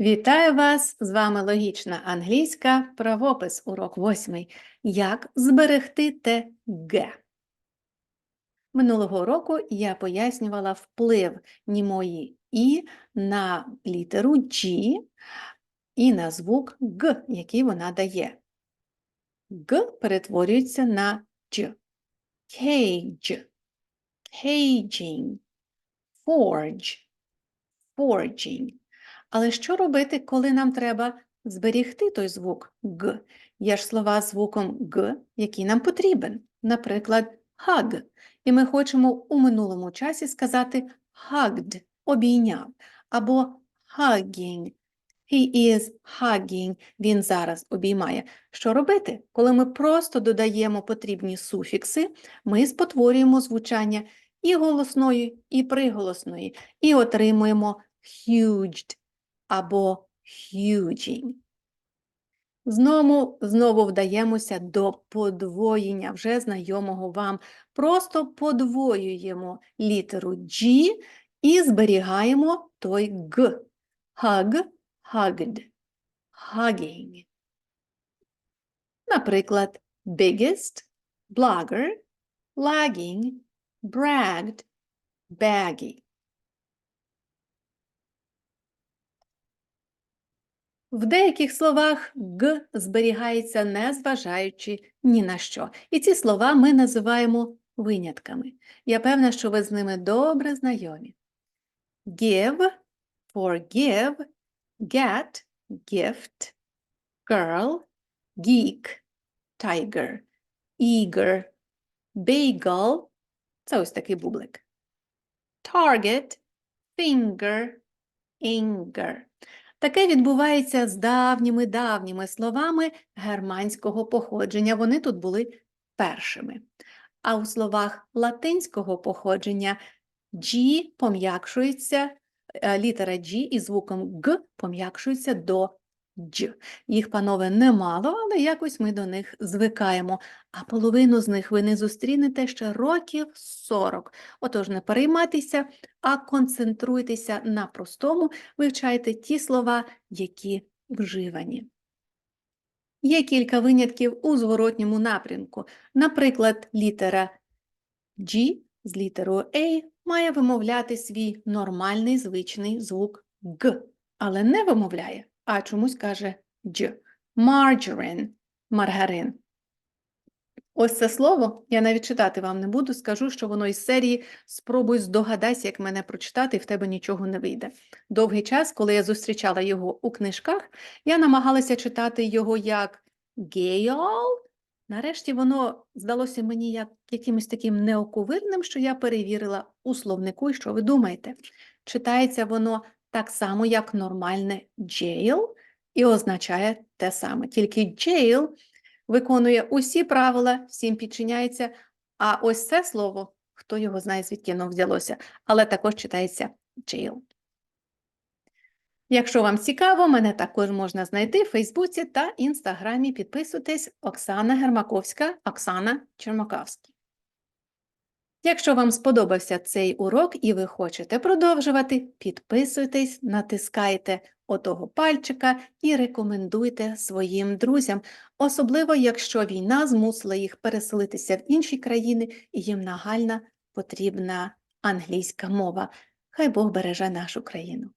Вітаю вас! З вами логічна англійська, правопис, урок 8. Як зберегти те Г. Минулого року я пояснювала вплив німої І на літеру G і на звук Г, який вона дає. Г перетворюється на Дж. Cage, caging, forge, forging. Але що робити, коли нам треба зберігти той звук Г? Є ж слова з звуком Г, який нам потрібен. Наприклад, hug. І ми хочемо у минулому часі сказати hugged, обійняв, або hugging. He is hugging, він зараз обіймає. Що робити? Коли ми просто додаємо потрібні суфікси, ми спотворюємо звучання і голосної, і приголосної, і отримуємо huged або huging. Знову, знову вдаємося до подвоєння вже знайомого вам. Просто подвоюємо літеру G і зберігаємо той Г. Hug, hugged, hugging. Наприклад, biggest, blogger, lagging, bragged, baggy. В деяких словах г зберігається незважаючи ні на що. І ці слова ми називаємо винятками. Я певна, що ви з ними добре знайомі. Give, forgive, get, gift, girl, geek, tiger, eager, bagel – це ось такий бублик. Target, finger, anger. Таке відбувається з давніми-давніми словами германського походження. Вони тут були першими. А у словах латинського походження G пом'якшується, е, літера G із звуком Г пом'якшується до Дж. Їх, панове, немало, але якось ми до них звикаємо. А половину з них ви не зустрінете ще років 40. Отож, не переймайтеся, а концентруйтеся на простому, вивчайте ті слова, які вживані. Є кілька винятків у зворотньому напрямку. Наприклад, літера G з літерою A має вимовляти свій нормальний звичний звук Г, але не вимовляє, а чомусь каже Дж. Margarine – маргарин. Ось це слово я навіть читати вам не буду, скажу, що воно із серії спробуй здогадайся, як мене прочитати, і в тебе нічого не вийде. Довгий час, коли я зустрічала його у книжках, я намагалася читати його як геол. Нарешті воно здалося мені як якимось таким неоковирним, що я перевірила у словнику, і що ви думаєте? Читається воно так само, як нормальне jail, і означає те саме. Тільки jail виконує усі правила, всім підчиняється. А ось це слово, хто його знає, звідки воно взялося, але також читається jail. Якщо вам цікаво, мене також можна знайти в Фейсбуці та Інстаграмі. Підписуйтесь Оксана Гермаковська, Оксана Чермакавський. Якщо вам сподобався цей урок і ви хочете продовжувати, підписуйтесь, натискайте отого пальчика і рекомендуйте своїм друзям, особливо якщо війна змусила їх переселитися в інші країни і їм нагальна потрібна англійська мова. Хай Бог береже нашу країну.